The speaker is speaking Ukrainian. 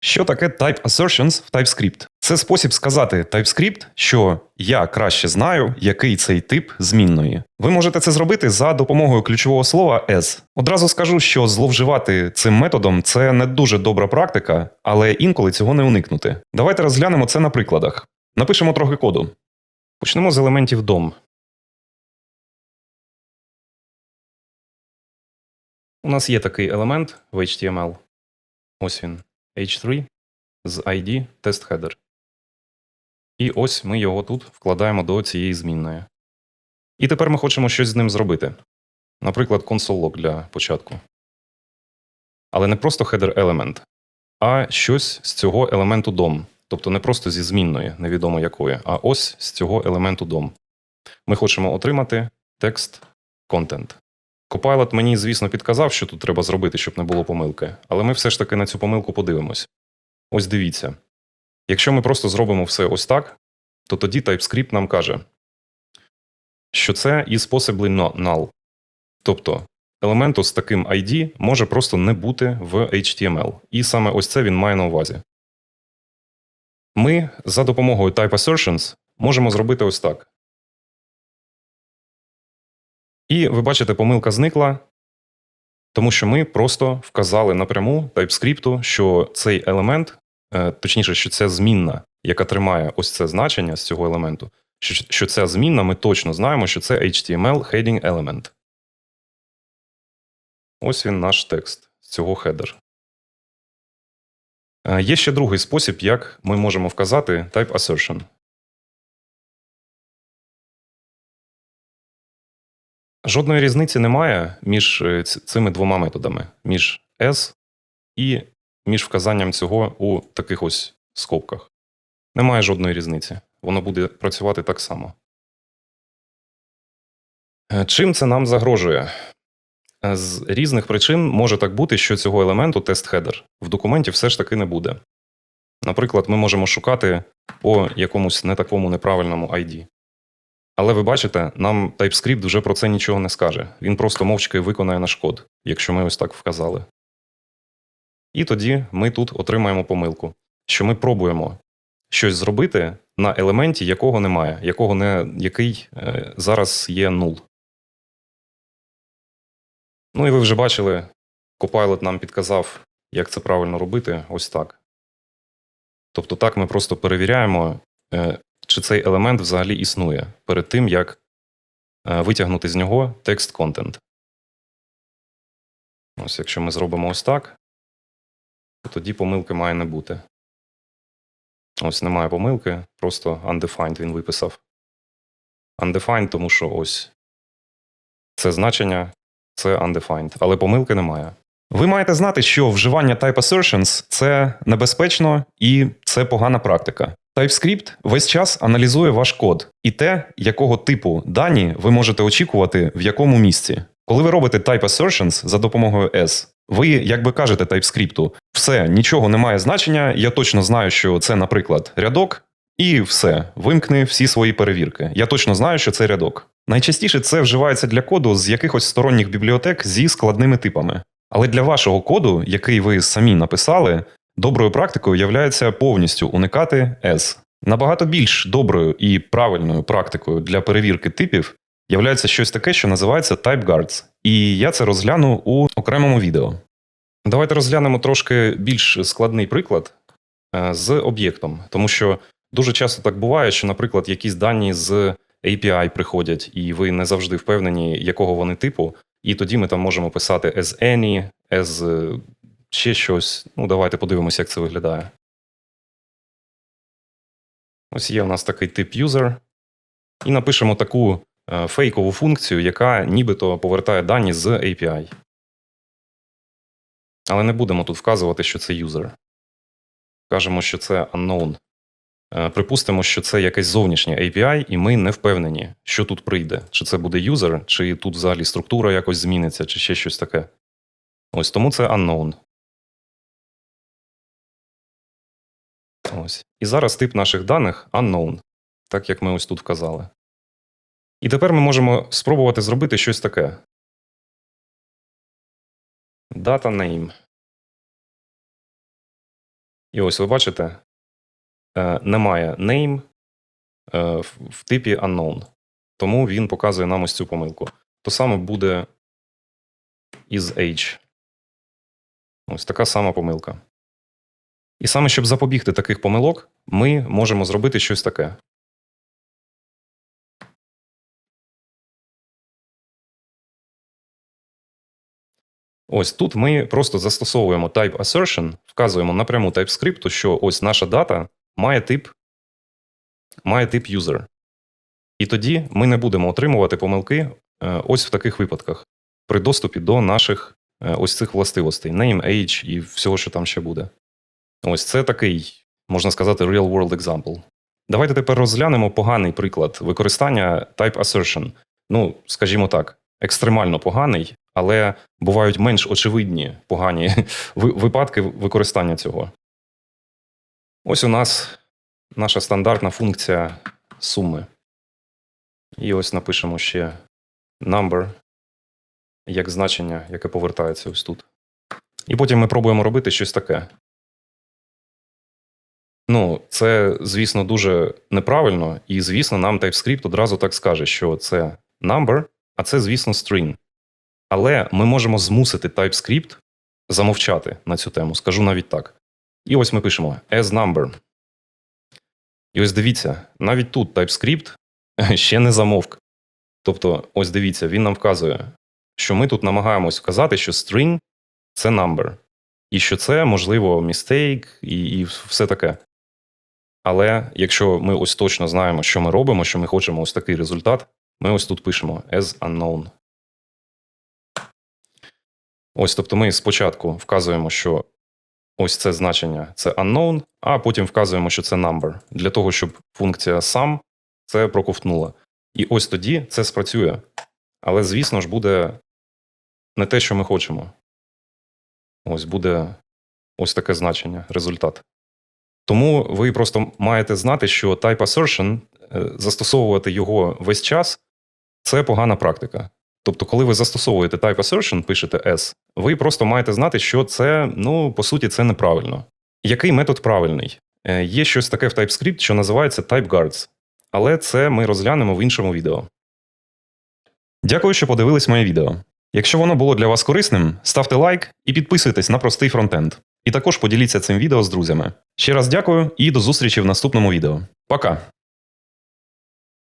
Що таке type assertions в TypeScript? Це спосіб сказати TypeScript, що я краще знаю, який цей тип змінної. Ви можете це зробити за допомогою ключового слова as. Одразу скажу, що зловживати цим методом це не дуже добра практика, але інколи цього не уникнути. Давайте розглянемо це на прикладах. Напишемо трохи коду. Почнемо з елементів DOM. У нас є такий елемент в HTML. Ось він. H3 з ID TestHeader. І ось ми його тут вкладаємо до цієї змінної. І тепер ми хочемо щось з ним зробити. Наприклад, console.log для початку. Але не просто header element, а щось з цього елементу DOM. Тобто не просто зі змінної, невідомо якої, а ось з цього елементу DOM. Ми хочемо отримати текст content. Copilot мені, звісно, підказав, що тут треба зробити, щоб не було помилки, але ми все ж таки на цю помилку подивимось. Ось дивіться. Якщо ми просто зробимо все ось так, то тоді TypeScript нам каже, що це is possibly null. Тобто елементу з таким ID може просто не бути в HTML. І саме ось це він має на увазі. Ми за допомогою type assertions можемо зробити ось так. І ви бачите, помилка зникла, тому що ми просто вказали напряму TypeScript, що цей елемент, е, точніше, що ця змінна, яка тримає ось це значення з цього елементу, що, що ця змінна, ми точно знаємо, що це HTML heading element. Ось він наш текст з цього header. Е, Є ще другий спосіб, як ми можемо вказати type assertion. Жодної різниці немає між е, цими двома методами: між S і між вказанням цього у таких ось скобках. Немає жодної різниці. Воно буде працювати так само. Е, Чим це нам загрожує? З різних причин може так бути, що цього елементу тест-хедер в документі все ж таки не буде. Наприклад, ми можемо шукати по якомусь не такому неправильному ID. Але ви бачите, нам TypeScript вже про це нічого не скаже. Він просто мовчки виконає наш код, якщо ми ось так вказали. І тоді ми тут отримаємо помилку, що ми пробуємо щось зробити на елементі, якого немає, якого не, який е, зараз є нул. Ну і ви вже бачили, Copilot нам підказав, як це правильно робити, ось так. Тобто так ми просто перевіряємо, е, чи цей елемент взагалі існує перед тим, як е, витягнути з нього текст контент. Ось якщо ми зробимо ось так, то тоді помилки має не бути. Ось немає помилки, просто undefined він виписав. Undefined, тому що ось це значення це undefined, але помилки немає. Ви маєте знати, що вживання type assertions – це небезпечно і це погана практика. TypeScript весь час аналізує ваш код і те, якого типу дані ви можете очікувати в якому місці. Коли ви робите type assertions за допомогою S, ви якби кажете TypeScript, все, нічого не має значення, я точно знаю, що це, наприклад, рядок, і все, вимкни всі свої перевірки. Я точно знаю, що це рядок. Найчастіше це вживається для коду з якихось сторонніх бібліотек зі складними типами. Але для вашого коду, який ви самі написали, доброю практикою являється повністю уникати S. Набагато більш доброю і правильною практикою для перевірки типів являється щось таке, що називається TypeGuards. І я це розгляну у окремому відео. Давайте розглянемо трошки більш складний приклад е, з об'єктом, тому що дуже часто так буває, що, наприклад, якісь дані з API приходять, і ви не завжди впевнені, якого вони типу, і тоді ми там можемо писати as any, as е, ще щось. Ну, давайте подивимося, як це виглядає. Ось є у нас такий тип user, і напишемо таку е, фейкову функцію, яка нібито повертає дані з API. Але не будемо тут вказувати, що це user. Кажемо, що це unknown. Е, Припустимо, що це якесь зовнішнє API, і ми не впевнені, що тут прийде. Чи це буде user, чи тут взагалі структура якось зміниться, чи ще щось таке. Ось тому це unknown. Ось. І зараз тип наших даних unknown, так як ми ось тут вказали. І тепер ми можемо спробувати зробити щось таке. Data name. І ось ви бачите, е, немає name е, в, типі unknown. Тому він показує нам ось цю помилку. То саме буде із age. Ось така сама помилка. І саме щоб запобігти таких помилок, ми можемо зробити щось таке. Ось тут ми просто застосовуємо type assertion, вказуємо напряму TypeScript, що ось наша дата має тип, має тип user. І тоді ми не будемо отримувати помилки е, ось в таких випадках при доступі до наших е, ось цих властивостей: name, age і всього, що там ще буде. Ось це такий, можна сказати, real-world example. Давайте тепер розглянемо поганий приклад використання type assertion. Ну, скажімо так, екстремально поганий, але бувають менш очевидні погані випадки використання цього. Ось у нас наша стандартна функція суми. І ось напишемо ще number як значення, яке повертається ось тут. І потім ми пробуємо робити щось таке. Ну, це, звісно, дуже неправильно, і, звісно, нам TypeScript одразу так скаже, що це number, а це, звісно, string. Але ми можемо змусити TypeScript замовчати на цю тему, скажу навіть так. І ось ми пишемо as number. І ось дивіться, навіть тут TypeScript ще не замовк. Тобто, ось дивіться, він нам вказує, що ми тут намагаємось вказати, що string – це number. І що це, можливо, mistake і, і все таке. Але якщо ми ось точно знаємо, що ми робимо, що ми хочемо ось такий результат, ми ось тут пишемо as unknown. Ось, тобто ми спочатку вказуємо, що ось це значення це unknown, а потім вказуємо, що це number, для того, щоб функція sum це проковтнула. І ось тоді це спрацює. Але, звісно ж, буде не те, що ми хочемо. Ось буде ось таке значення, результат. Тому ви просто маєте знати, що type assertion, е, застосовувати його весь час це погана практика. Тобто, коли ви застосовуєте type assertion, пишете S, ви просто маєте знати, що це, ну, по суті, це неправильно. Який метод правильний? Е, Є щось таке в TypeScript, що називається TypeGuards, але це ми розглянемо в іншому відео. Дякую, що подивились моє відео. Якщо воно було для вас корисним, ставте лайк і підписуйтесь на простий фронтенд. І також поділіться цим відео з друзями. Ще раз дякую і до зустрічі в наступному відео. Пока!